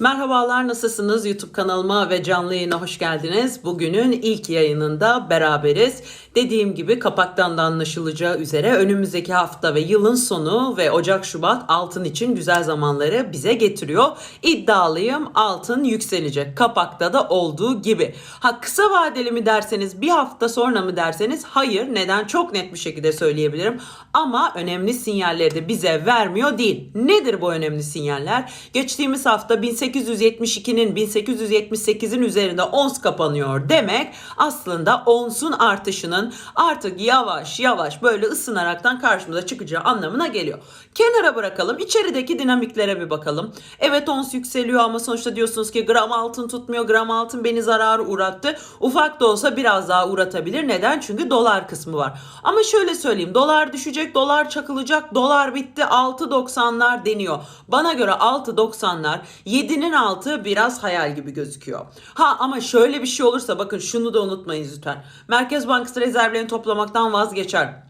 Merhabalar nasılsınız? YouTube kanalıma ve canlı yayına hoş geldiniz. Bugünün ilk yayınında beraberiz. Dediğim gibi kapaktan da anlaşılacağı üzere önümüzdeki hafta ve yılın sonu ve Ocak-Şubat altın için güzel zamanları bize getiriyor. İddialıyım altın yükselecek. Kapakta da olduğu gibi. Ha kısa vadeli mi derseniz bir hafta sonra mı derseniz hayır. Neden? Çok net bir şekilde söyleyebilirim. Ama önemli sinyalleri de bize vermiyor değil. Nedir bu önemli sinyaller? Geçtiğimiz hafta 1872'nin 1878'in üzerinde ons kapanıyor demek aslında onsun artışının artık yavaş yavaş böyle ısınaraktan karşımıza çıkacağı anlamına geliyor. Kenara bırakalım içerideki dinamiklere bir bakalım. Evet ons yükseliyor ama sonuçta diyorsunuz ki gram altın tutmuyor gram altın beni zarara uğrattı. Ufak da olsa biraz daha uğratabilir. Neden? Çünkü dolar kısmı var. Ama şöyle söyleyeyim dolar düşecek dolar çakılacak dolar bitti 6.90'lar deniyor. Bana göre 6.90'lar 7'nin altı biraz hayal gibi gözüküyor. Ha ama şöyle bir şey olursa bakın şunu da unutmayın lütfen. Merkez Bankası rezervlerini toplamaktan vazgeçer.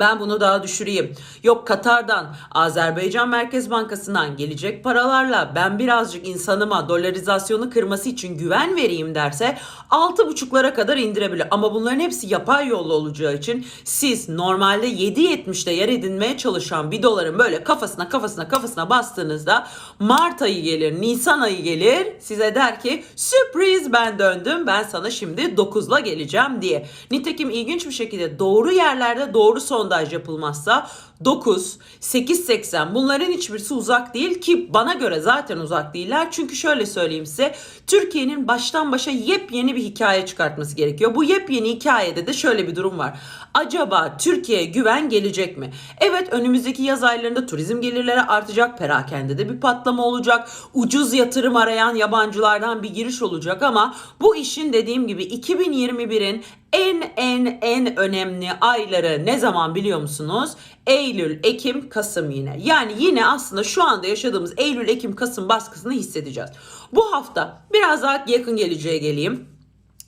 Ben bunu daha düşüreyim. Yok Katar'dan, Azerbaycan Merkez Bankası'ndan gelecek paralarla ben birazcık insanıma dolarizasyonu kırması için güven vereyim derse 6.5'lara kadar indirebilir. Ama bunların hepsi yapay yolla olacağı için siz normalde 7.70'de yer edinmeye çalışan bir doların böyle kafasına kafasına kafasına bastığınızda Mart ayı gelir, Nisan ayı gelir size der ki sürpriz ben döndüm ben sana şimdi 9'la geleceğim diye. Nitekim ilginç bir şekilde doğru yerlerde doğru sondaj yapılmazsa 9, 8.80 bunların hiçbirisi uzak değil ki bana göre zaten uzak değiller. Çünkü şöyle söyleyeyim size Türkiye'nin baştan başa yepyeni bir hikaye çıkartması gerekiyor. Bu yepyeni hikayede de şöyle bir durum var. Acaba Türkiye'ye güven gelecek mi? Evet önümüzdeki yaz aylarında turizm gelirleri artacak. Perakende de bir patlama olacak. Ucuz yatırım arayan yabancılardan bir giriş olacak ama bu işin dediğim gibi 2021'in en en en önemli ayları ne zaman biliyor musunuz? Eylül, Ekim, Kasım yine. Yani yine aslında şu anda yaşadığımız Eylül, Ekim, Kasım baskısını hissedeceğiz. Bu hafta biraz daha yakın geleceğe geleyim.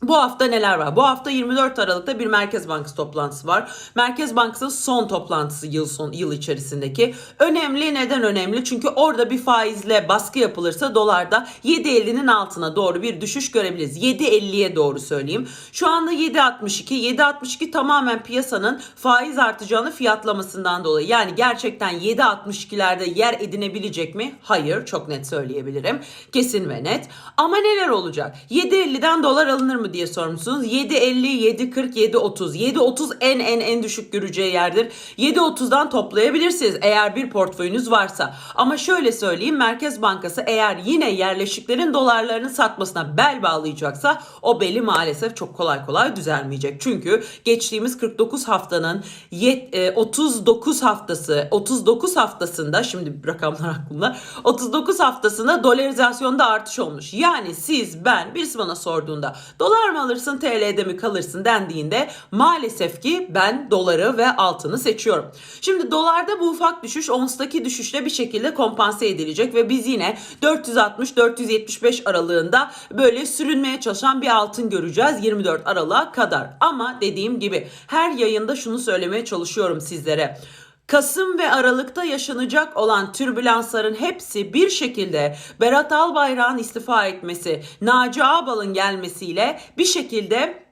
Bu hafta neler var? Bu hafta 24 Aralık'ta bir Merkez Bankası toplantısı var. Merkez Bankası'nın son toplantısı yıl son yıl içerisindeki. Önemli neden önemli? Çünkü orada bir faizle baskı yapılırsa dolarda 7.50'nin altına doğru bir düşüş görebiliriz. 7.50'ye doğru söyleyeyim. Şu anda 7.62. 7.62 tamamen piyasanın faiz artacağını fiyatlamasından dolayı. Yani gerçekten 7.62'lerde yer edinebilecek mi? Hayır, çok net söyleyebilirim. Kesin ve net. Ama neler olacak? 7.50'den dolar alınır mı diye sormuşsunuz. 7.50, 7.40, 7.30. 7.30 en en en düşük göreceği yerdir. 7.30'dan toplayabilirsiniz eğer bir portföyünüz varsa. Ama şöyle söyleyeyim Merkez Bankası eğer yine yerleşiklerin dolarlarını satmasına bel bağlayacaksa o beli maalesef çok kolay kolay düzelmeyecek. Çünkü geçtiğimiz 49 haftanın yet, e, 39 haftası 39 haftasında şimdi rakamlar aklımda 39 haftasında dolarizasyonda artış olmuş. Yani siz ben birisi bana sorduğunda dolar mı alırsın TL'de mi kalırsın dendiğinde maalesef ki ben doları ve altını seçiyorum. Şimdi dolarda bu ufak düşüş onstaki düşüşle bir şekilde kompanse edilecek ve biz yine 460-475 aralığında böyle sürünmeye çalışan bir altın göreceğiz 24 Aralık'a kadar. Ama dediğim gibi her yayında şunu söylemeye çalışıyorum sizlere. Kasım ve Aralık'ta yaşanacak olan türbülansların hepsi bir şekilde Berat Albayrak'ın istifa etmesi, Naci Ağbal'ın gelmesiyle bir şekilde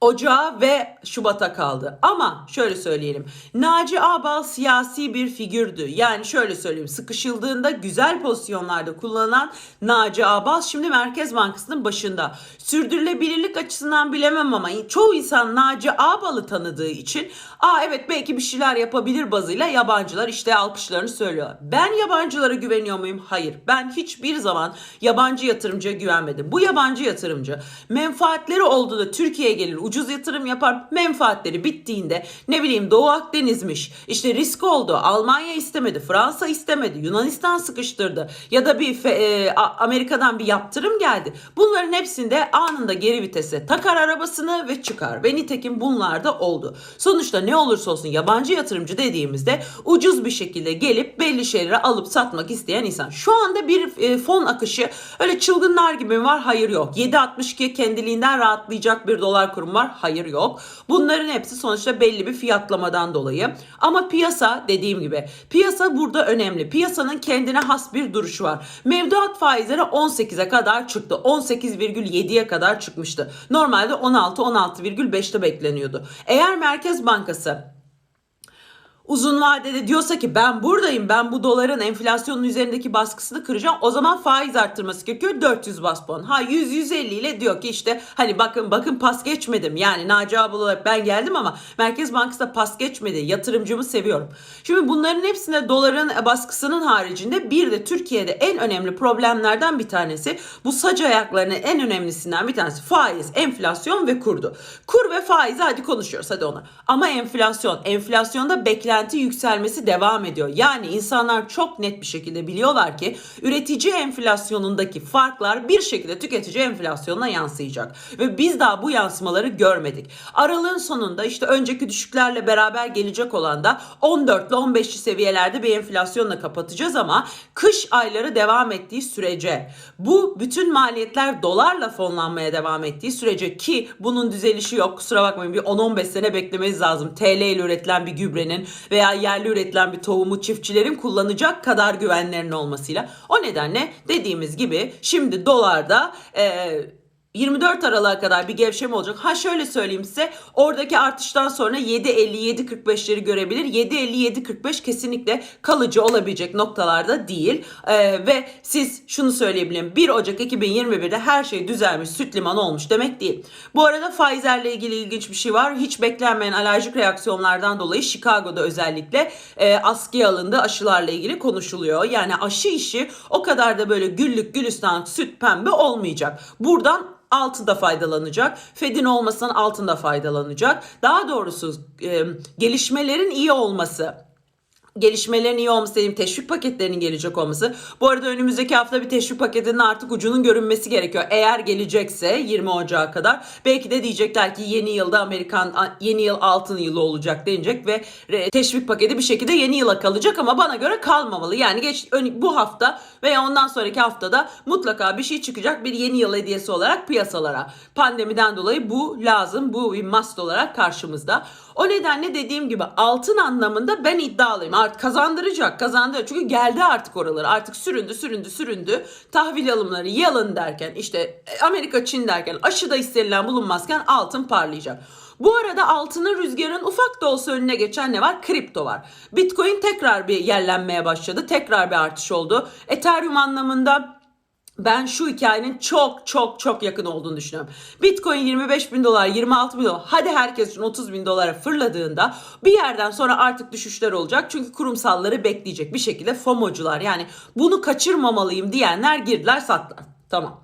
Ocağa ve Şubat'a kaldı. Ama şöyle söyleyelim. Naci Ağbal siyasi bir figürdü. Yani şöyle söyleyeyim. Sıkışıldığında güzel pozisyonlarda kullanılan Naci Ağbal şimdi Merkez Bankası'nın başında. Sürdürülebilirlik açısından bilemem ama çoğu insan Naci Ağbal'ı tanıdığı için aa evet belki bir şeyler yapabilir bazıyla yabancılar işte alkışlarını söylüyorlar. Ben yabancılara güveniyor muyum? Hayır. Ben hiçbir zaman yabancı yatırımcıya güvenmedim. Bu yabancı yatırımcı menfaatleri oldu da Türkiye'ye gelir ucuz yatırım yapar menfaatleri bittiğinde ne bileyim Doğu Akdeniz'miş işte risk oldu Almanya istemedi Fransa istemedi Yunanistan sıkıştırdı ya da bir e, Amerika'dan bir yaptırım geldi. Bunların hepsinde anında geri vitese takar arabasını ve çıkar ve nitekim bunlar da oldu. Sonuçta ne olursa olsun yabancı yatırımcı dediğimizde ucuz bir şekilde gelip belli şeyleri alıp satmak isteyen insan. Şu anda bir e, fon akışı öyle çılgınlar gibi mi var? Hayır yok. 7.62 kendiliğinden rahatlayacak bir dolar kurumu var? Hayır yok. Bunların hepsi sonuçta belli bir fiyatlamadan dolayı. Ama piyasa dediğim gibi piyasa burada önemli. Piyasanın kendine has bir duruşu var. Mevduat faizleri 18'e kadar çıktı. 18,7'ye kadar çıkmıştı. Normalde 16-16,5'te bekleniyordu. Eğer Merkez Bankası uzun vadede diyorsa ki ben buradayım ben bu doların enflasyonun üzerindeki baskısını kıracağım o zaman faiz arttırması gerekiyor 400 bas puan. Ha 100 150 ile diyor ki işte hani bakın bakın pas geçmedim yani Naci abi olarak ben geldim ama Merkez Bankası da pas geçmedi yatırımcımı seviyorum. Şimdi bunların hepsinde doların baskısının haricinde bir de Türkiye'de en önemli problemlerden bir tanesi bu sac ayaklarının en önemlisinden bir tanesi faiz, enflasyon ve kurdu. Kur ve faizi hadi konuşuyoruz hadi ona. Ama enflasyon, enflasyonda beklenti yükselmesi devam ediyor. Yani insanlar çok net bir şekilde biliyorlar ki üretici enflasyonundaki farklar bir şekilde tüketici enflasyonuna yansıyacak. Ve biz daha bu yansımaları görmedik. Aralığın sonunda işte önceki düşüklerle beraber gelecek olan da 14 ile 15'li seviyelerde bir enflasyonla kapatacağız ama kış ayları devam ettiği sürece bu bütün maliyetler dolarla fonlanmaya devam ettiği sürece ki bunun düzelişi yok kusura bakmayın bir 10-15 sene beklemeniz lazım. TL ile üretilen bir gübrenin veya yerli üretilen bir tohumu çiftçilerin kullanacak kadar güvenlerinin olmasıyla. O nedenle dediğimiz gibi şimdi dolarda e, 24 Aralık'a kadar bir gevşeme olacak. Ha şöyle söyleyeyim size oradaki artıştan sonra 7.50-7.45'leri görebilir. 7.50-7.45 kesinlikle kalıcı olabilecek noktalarda değil. Ee, ve siz şunu söyleyebilirim 1 Ocak 2021'de her şey düzelmiş süt liman olmuş demek değil. Bu arada faizlerle ilgili ilginç bir şey var. Hiç beklenmeyen alerjik reaksiyonlardan dolayı Chicago'da özellikle e, askıya alındı aşılarla ilgili konuşuluyor. Yani aşı işi o kadar da böyle güllük gülistan süt pembe olmayacak. Buradan altında faydalanacak. Fed'in olmasından altında faydalanacak. Daha doğrusu e, gelişmelerin iyi olması gelişmelerin iyi olması dediğim teşvik paketlerinin gelecek olması. Bu arada önümüzdeki hafta bir teşvik paketinin artık ucunun görünmesi gerekiyor. Eğer gelecekse 20 Ocağı kadar belki de diyecekler ki yeni yılda Amerikan yeni yıl altın yılı olacak denecek ve teşvik paketi bir şekilde yeni yıla kalacak ama bana göre kalmamalı. Yani geç bu hafta veya ondan sonraki haftada mutlaka bir şey çıkacak bir yeni yıl hediyesi olarak piyasalara. Pandemiden dolayı bu lazım. Bu bir must olarak karşımızda. O nedenle dediğim gibi altın anlamında ben iddialıyım. Artık kazandıracak, kazandıracak. Çünkü geldi artık oraları. Artık süründü, süründü, süründü. Tahvil alımları yalın derken işte Amerika, Çin derken aşıda istenilen bulunmazken altın parlayacak. Bu arada altının rüzgarın ufak da olsa önüne geçen ne var? Kripto var. Bitcoin tekrar bir yerlenmeye başladı. Tekrar bir artış oldu. Ethereum anlamında ben şu hikayenin çok çok çok yakın olduğunu düşünüyorum. Bitcoin 25 bin dolar, 26 bin dolar, hadi herkes için 30 bin dolara fırladığında bir yerden sonra artık düşüşler olacak. Çünkü kurumsalları bekleyecek bir şekilde FOMO'cular yani bunu kaçırmamalıyım diyenler girdiler sattılar. Tamam.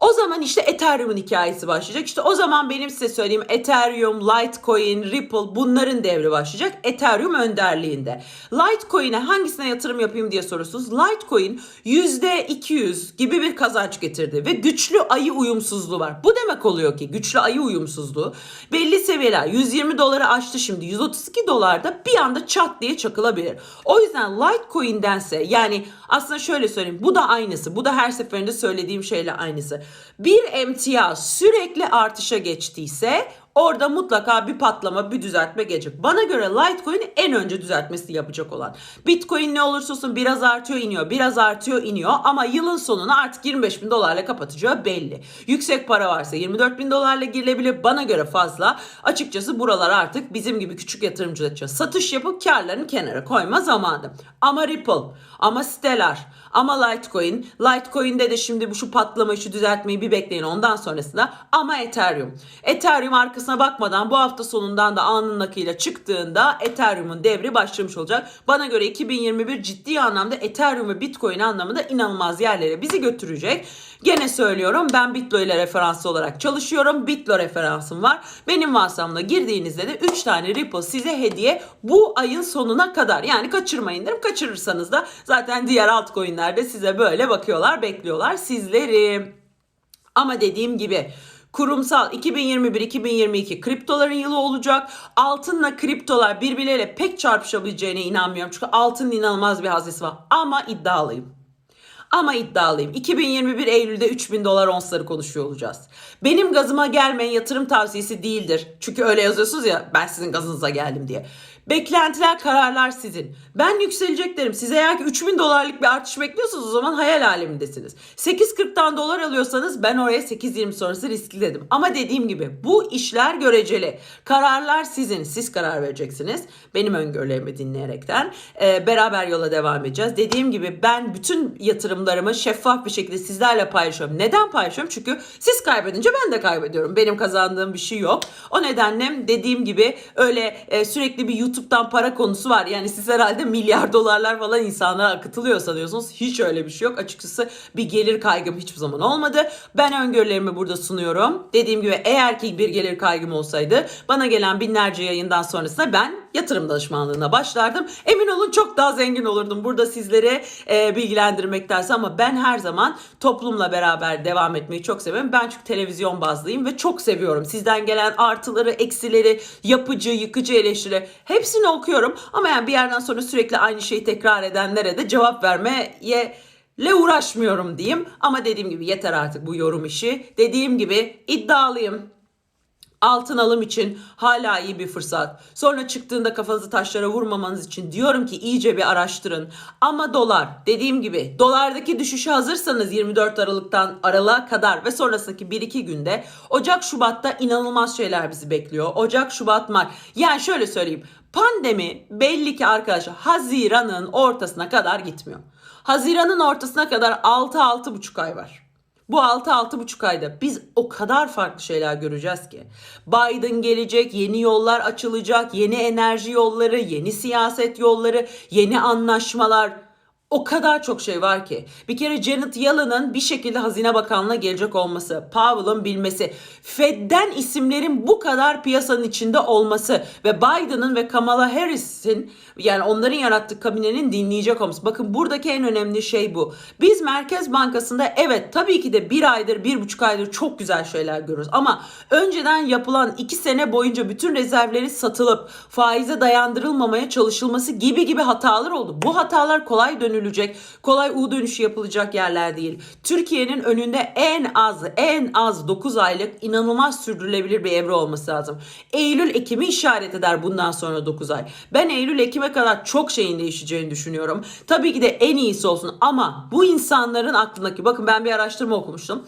O zaman işte Ethereum'un hikayesi başlayacak. İşte o zaman benim size söyleyeyim Ethereum, Litecoin, Ripple bunların devri başlayacak. Ethereum önderliğinde. Litecoin'e hangisine yatırım yapayım diye soruyorsunuz. Litecoin %200 gibi bir kazanç getirdi ve güçlü ayı uyumsuzluğu var. Bu demek oluyor ki güçlü ayı uyumsuzluğu belli seviyeler 120 doları aştı şimdi 132 dolarda bir anda çat diye çakılabilir. O yüzden Litecoin'dense yani aslında şöyle söyleyeyim bu da aynısı. Bu da her seferinde söylediğim şeyle aynısı. Bir emtia sürekli artışa geçtiyse Orada mutlaka bir patlama, bir düzeltme gelecek. Bana göre Litecoin en önce düzeltmesini yapacak olan. Bitcoin ne olursa olsun biraz artıyor iniyor, biraz artıyor iniyor ama yılın sonuna artık 25 bin dolarla kapatacağı belli. Yüksek para varsa 24 bin dolarla girilebilir. Bana göre fazla. Açıkçası buralar artık bizim gibi küçük yatırımcılar için satış yapıp karlarını kenara koyma zamanı. Ama Ripple, ama Stellar, ama Litecoin. Litecoin'de de şimdi bu şu patlamayı, şu düzeltmeyi bir bekleyin ondan sonrasında. Ama Ethereum. Ethereum arkasına bakmadan bu hafta sonundan da anın akıyla çıktığında Ethereum'un devri başlamış olacak. Bana göre 2021 ciddi anlamda Ethereum ve Bitcoin anlamında inanılmaz yerlere bizi götürecek. Gene söylüyorum ben Bitlo ile referanslı olarak çalışıyorum. Bitlo referansım var. Benim WhatsApp'ımda girdiğinizde de 3 tane Ripple size hediye bu ayın sonuna kadar. Yani kaçırmayın derim. Kaçırırsanız da zaten diğer altcoin'ler de size böyle bakıyorlar, bekliyorlar sizleri. Ama dediğim gibi kurumsal 2021-2022 kriptoların yılı olacak. Altınla kriptolar birbirleriyle pek çarpışabileceğine inanmıyorum. Çünkü altının inanılmaz bir haznesi var. Ama iddialıyım. Ama iddialıyım. 2021 Eylül'de 3000 dolar onsları konuşuyor olacağız. Benim gazıma gelmeyin yatırım tavsiyesi değildir. Çünkü öyle yazıyorsunuz ya ben sizin gazınıza geldim diye. Beklentiler, kararlar sizin. Ben yükselecek derim. Siz eğer ki 3000 dolarlık bir artış bekliyorsanız o zaman hayal alemindesiniz. 8.40'tan dolar alıyorsanız ben oraya 8.20 sonrası riskli dedim. Ama dediğim gibi bu işler göreceli. Kararlar sizin. Siz karar vereceksiniz. Benim öngörülerimi dinleyerekten e, beraber yola devam edeceğiz. Dediğim gibi ben bütün yatırımlarımı şeffaf bir şekilde sizlerle paylaşıyorum. Neden paylaşıyorum? Çünkü siz kaybedince ben de kaybediyorum. Benim kazandığım bir şey yok. O nedenle dediğim gibi öyle e, sürekli bir YouTube'dan para konusu var. Yani siz herhalde milyar dolarlar falan insanlara akıtılıyor sanıyorsunuz. Hiç öyle bir şey yok. Açıkçası bir gelir kaygım hiçbir zaman olmadı. Ben öngörülerimi burada sunuyorum. Dediğim gibi eğer ki bir gelir kaygım olsaydı bana gelen binlerce yayından sonrasında ben yatırım danışmanlığına başlardım. Emin olun çok daha zengin olurdum. Burada sizleri e, bilgilendirmektense ama ben her zaman toplumla beraber devam etmeyi çok seviyorum. Ben çünkü televizyon bazlıyım ve çok seviyorum. Sizden gelen artıları, eksileri, yapıcı, yıkıcı eleştiri hepsini okuyorum. Ama yani bir yerden sonra sürekli aynı şeyi tekrar edenlere de cevap vermeye le uğraşmıyorum diyeyim. Ama dediğim gibi yeter artık bu yorum işi. Dediğim gibi iddialıyım. Altın alım için hala iyi bir fırsat. Sonra çıktığında kafanızı taşlara vurmamanız için diyorum ki iyice bir araştırın. Ama dolar dediğim gibi dolardaki düşüşe hazırsanız 24 Aralık'tan Aralık'a kadar ve sonrasındaki 1-2 günde Ocak Şubat'ta inanılmaz şeyler bizi bekliyor. Ocak Şubat Mart. Yani şöyle söyleyeyim. Pandemi belli ki arkadaşlar Haziran'ın ortasına kadar gitmiyor. Haziran'ın ortasına kadar 6-6,5 ay var. Bu 6-6,5 ayda biz o kadar farklı şeyler göreceğiz ki. Biden gelecek, yeni yollar açılacak, yeni enerji yolları, yeni siyaset yolları, yeni anlaşmalar. O kadar çok şey var ki. Bir kere Janet Yellen'ın bir şekilde Hazine Bakanlığı'na gelecek olması, Powell'ın bilmesi, Fed'den isimlerin bu kadar piyasanın içinde olması ve Biden'ın ve Kamala Harris'in yani onların yarattığı kabinenin dinleyecek olması. Bakın buradaki en önemli şey bu. Biz Merkez Bankası'nda evet tabii ki de bir aydır, bir buçuk aydır çok güzel şeyler görüyoruz. Ama önceden yapılan iki sene boyunca bütün rezervleri satılıp faize dayandırılmamaya çalışılması gibi gibi hatalar oldu. Bu hatalar kolay dönülecek, kolay U dönüşü yapılacak yerler değil. Türkiye'nin önünde en az, en az 9 aylık inanılmaz sürdürülebilir bir evre olması lazım. Eylül, Ekim'i işaret eder bundan sonra 9 ay. Ben Eylül, Ekim'e kadar çok şeyin değişeceğini düşünüyorum. Tabii ki de en iyisi olsun ama bu insanların aklındaki, bakın ben bir araştırma okumuştum.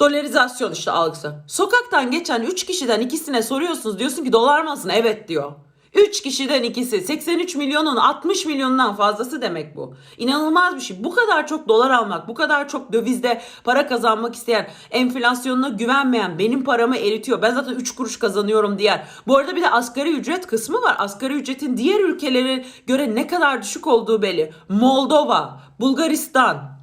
Dolarizasyon işte algısı. Sokaktan geçen 3 kişiden ikisine soruyorsunuz diyorsun ki dolar mı alsın? Evet diyor. 3 kişiden ikisi 83 milyonun 60 milyonundan fazlası demek bu. İnanılmaz bir şey. Bu kadar çok dolar almak, bu kadar çok dövizde para kazanmak isteyen, enflasyonuna güvenmeyen, benim paramı eritiyor. Ben zaten 3 kuruş kazanıyorum diğer. Bu arada bir de asgari ücret kısmı var. Asgari ücretin diğer ülkelere göre ne kadar düşük olduğu belli. Moldova, Bulgaristan,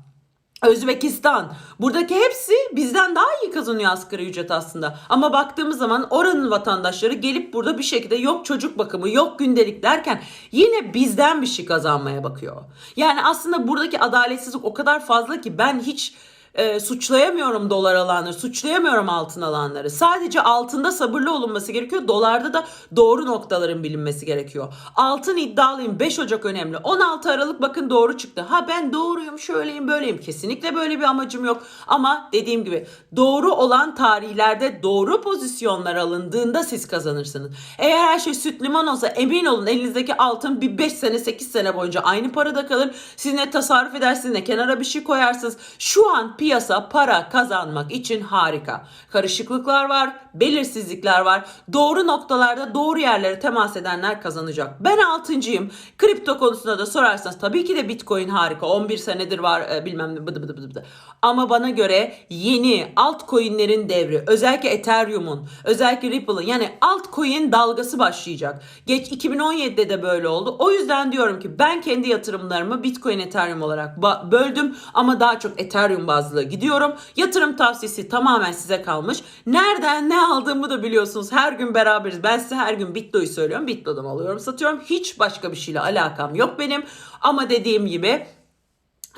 Özbekistan. Buradaki hepsi bizden daha iyi kazanıyor asgari ücret aslında. Ama baktığımız zaman oranın vatandaşları gelip burada bir şekilde yok çocuk bakımı, yok gündelik derken yine bizden bir şey kazanmaya bakıyor. Yani aslında buradaki adaletsizlik o kadar fazla ki ben hiç e, suçlayamıyorum dolar alanları, suçlayamıyorum altın alanları. Sadece altında sabırlı olunması gerekiyor. Dolarda da doğru noktaların bilinmesi gerekiyor. Altın iddialıyım. 5 Ocak önemli. 16 Aralık bakın doğru çıktı. Ha ben doğruyum, şöyleyim, böyleyim. Kesinlikle böyle bir amacım yok. Ama dediğim gibi doğru olan tarihlerde doğru pozisyonlar alındığında siz kazanırsınız. Eğer her şey süt limon olsa emin olun elinizdeki altın bir 5 sene 8 sene boyunca aynı parada kalır. Siz ne tasarruf edersiniz ne kenara bir şey koyarsınız. Şu an piyasa para kazanmak için harika. Karışıklıklar var, belirsizlikler var. Doğru noktalarda doğru yerlere temas edenler kazanacak. Ben altıncıyım. Kripto konusunda da sorarsanız tabii ki de Bitcoin harika. 11 senedir var e, bilmem ne bıdı bıdı bıdı bıdı. Ama bana göre yeni altcoin'lerin devri özellikle Ethereum'un özellikle Ripple'ın yani altcoin dalgası başlayacak. Geç 2017'de de böyle oldu. O yüzden diyorum ki ben kendi yatırımlarımı Bitcoin Ethereum olarak böldüm ama daha çok Ethereum bazlı gidiyorum. Yatırım tavsiyesi tamamen size kalmış. Nereden ne aldığımı da biliyorsunuz. Her gün beraberiz. Ben size her gün Bitlo'yu söylüyorum. Bitlo'dan alıyorum, satıyorum. Hiç başka bir şeyle alakam yok benim. Ama dediğim gibi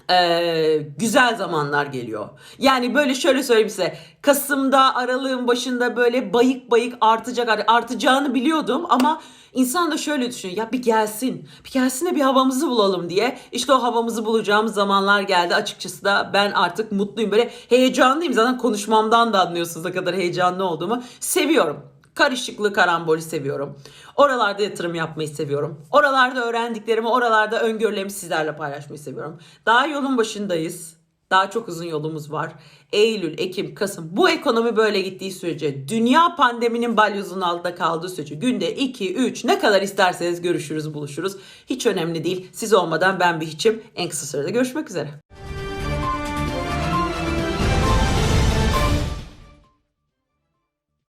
Ee, güzel zamanlar geliyor. Yani böyle şöyle söyleyeyim size. Kasım'da, aralığın başında böyle bayık bayık artacak, artacağını biliyordum ama insan da şöyle düşünüyor. Ya bir gelsin, bir gelsin de bir havamızı bulalım diye. İşte o havamızı bulacağımız zamanlar geldi. Açıkçası da ben artık mutluyum. Böyle heyecanlıyım. Zaten konuşmamdan da anlıyorsunuz ne kadar heyecanlı olduğumu. Seviyorum. Karışıklığı, karambolü seviyorum. Oralarda yatırım yapmayı seviyorum. Oralarda öğrendiklerimi, oralarda öngörülerimi sizlerle paylaşmayı seviyorum. Daha yolun başındayız. Daha çok uzun yolumuz var. Eylül, Ekim, Kasım. Bu ekonomi böyle gittiği sürece, dünya pandeminin balyozunun altında kaldığı sürece günde 2, 3 ne kadar isterseniz görüşürüz, buluşuruz. Hiç önemli değil. Siz olmadan ben bir hiçim. En kısa sürede görüşmek üzere.